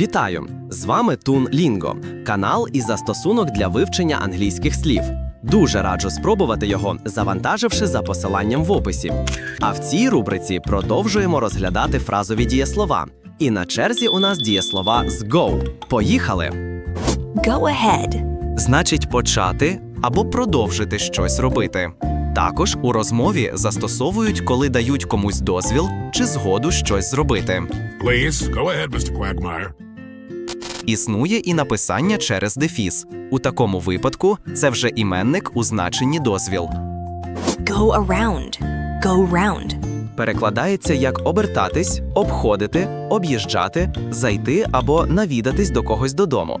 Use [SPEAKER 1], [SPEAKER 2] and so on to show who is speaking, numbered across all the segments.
[SPEAKER 1] Вітаю! З вами Тун Лінго, канал і застосунок для вивчення англійських слів. Дуже раджу спробувати його, завантаживши за посиланням в описі. А в цій рубриці продовжуємо розглядати фразові дієслова. І на черзі у нас дієслова з go. Поїхали!
[SPEAKER 2] Go ahead.
[SPEAKER 1] Значить почати або продовжити щось робити. Також у розмові застосовують, коли дають комусь дозвіл чи згоду щось зробити.
[SPEAKER 3] Please, go ahead, Mr. Quagmire.
[SPEAKER 1] Існує і написання через дефіс. У такому випадку це вже іменник у значенні дозвіл.
[SPEAKER 2] Go around. Go round.
[SPEAKER 1] Перекладається як обертатись, обходити, об'їжджати, зайти або навідатись до когось додому.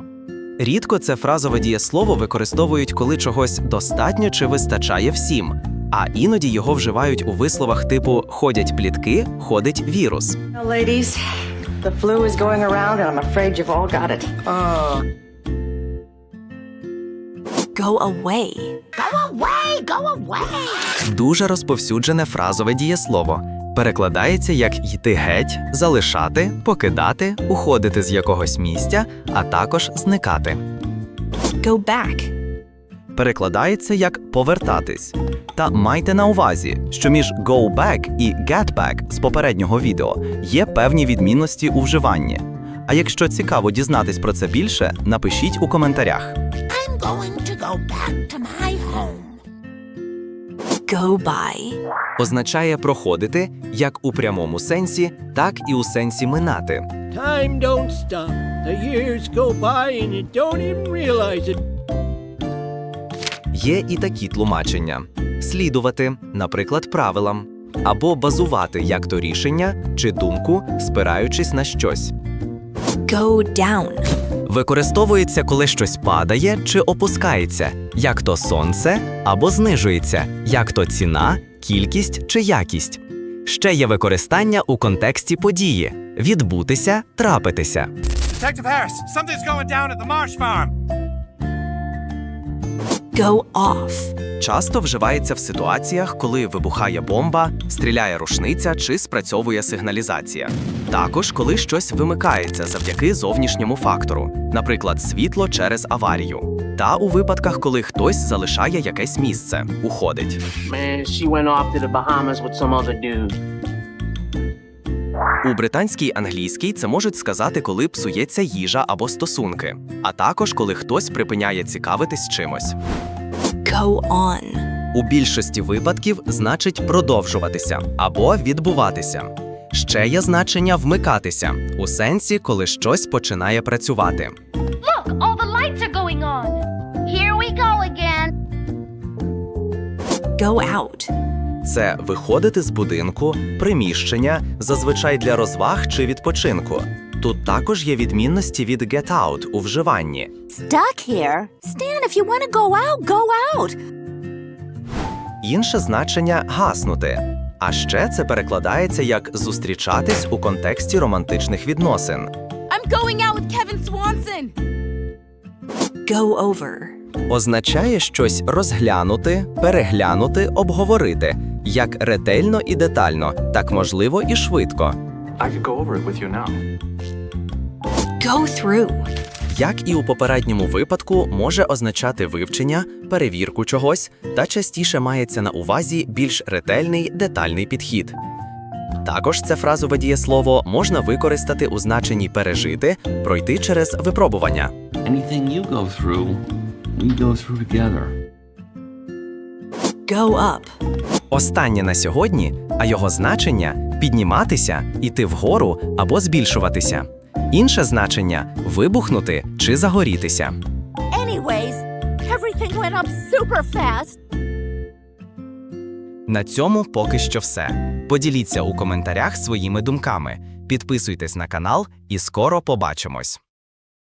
[SPEAKER 1] Рідко це фразове дієслово використовують, коли чогось достатньо чи вистачає всім, а іноді його вживають у висловах типу ходять плітки, ходить вірус.
[SPEAKER 4] Ladies, the flu is going around, and I'm afraid you've all got it.
[SPEAKER 2] Go away.
[SPEAKER 1] Дуже розповсюджене фразове дієслово. Перекладається як йти геть, залишати, покидати, уходити з якогось місця, а також зникати.
[SPEAKER 2] Go back.
[SPEAKER 1] Перекладається як повертатись. Та майте на увазі, що між go back і get back з попереднього відео є певні відмінності у вживанні. А якщо цікаво дізнатись про це більше, напишіть у коментарях.
[SPEAKER 5] I'm going to go back to my home.
[SPEAKER 2] Go by.
[SPEAKER 1] Означає проходити як у прямому сенсі, так і у сенсі минати.
[SPEAKER 6] Time don't stop. The years go by and you don't even realize it.
[SPEAKER 1] Є і такі тлумачення: слідувати, наприклад, правилам, або базувати як то рішення чи думку, спираючись на щось.
[SPEAKER 2] Go down.
[SPEAKER 1] Використовується, коли щось падає чи опускається, як то сонце або знижується, як то ціна, кількість чи якість. Ще є використання у контексті події відбутися, трапитися.
[SPEAKER 7] Detective Harris, something's going down at the Marsh Farm.
[SPEAKER 2] Go off.
[SPEAKER 1] Часто вживається в ситуаціях, коли вибухає бомба, стріляє рушниця чи спрацьовує сигналізація. Також коли щось вимикається завдяки зовнішньому фактору, наприклад, світло через аварію. Та у випадках, коли хтось залишає якесь місце, уходить.
[SPEAKER 8] Man, she went off to the Bahamas with some other dude.
[SPEAKER 1] У британській англійській це можуть сказати, коли псується їжа або стосунки, а також коли хтось припиняє цікавитись чимось.
[SPEAKER 2] Go on.
[SPEAKER 1] У більшості випадків значить продовжуватися або відбуватися. Ще є значення вмикатися у сенсі, коли щось починає працювати.
[SPEAKER 5] Look, all the lights are going on. Here we go again.
[SPEAKER 2] Go out.
[SPEAKER 1] Це виходити з будинку, приміщення, зазвичай для розваг чи відпочинку. Тут також є відмінності від get out у вживанні.
[SPEAKER 2] Stuck here. Stan, if you want to go out, go out.
[SPEAKER 1] Інше значення гаснути. А ще це перекладається як зустрічатись у контексті романтичних відносин.
[SPEAKER 9] I'm going out with Kevin Swanson.
[SPEAKER 2] Go over.
[SPEAKER 1] Означає щось розглянути, переглянути, обговорити, як ретельно і детально, так можливо і швидко.
[SPEAKER 2] Go through.
[SPEAKER 1] Як і у попередньому випадку, може означати вивчення, перевірку чогось, та частіше мається на увазі більш ретельний детальний підхід. Також це фразове дієслово можна використати у значенні пережити, пройти через випробування.
[SPEAKER 10] Anything you go through, we go through together.
[SPEAKER 2] Go up.
[SPEAKER 1] Останнє на сьогодні, а його значення підніматися, іти вгору або збільшуватися. Інше значення вибухнути чи загорітися.
[SPEAKER 9] Anyways, everything went up super fast.
[SPEAKER 1] На цьому поки що все. Поділіться у коментарях своїми думками, підписуйтесь на канал і скоро побачимось.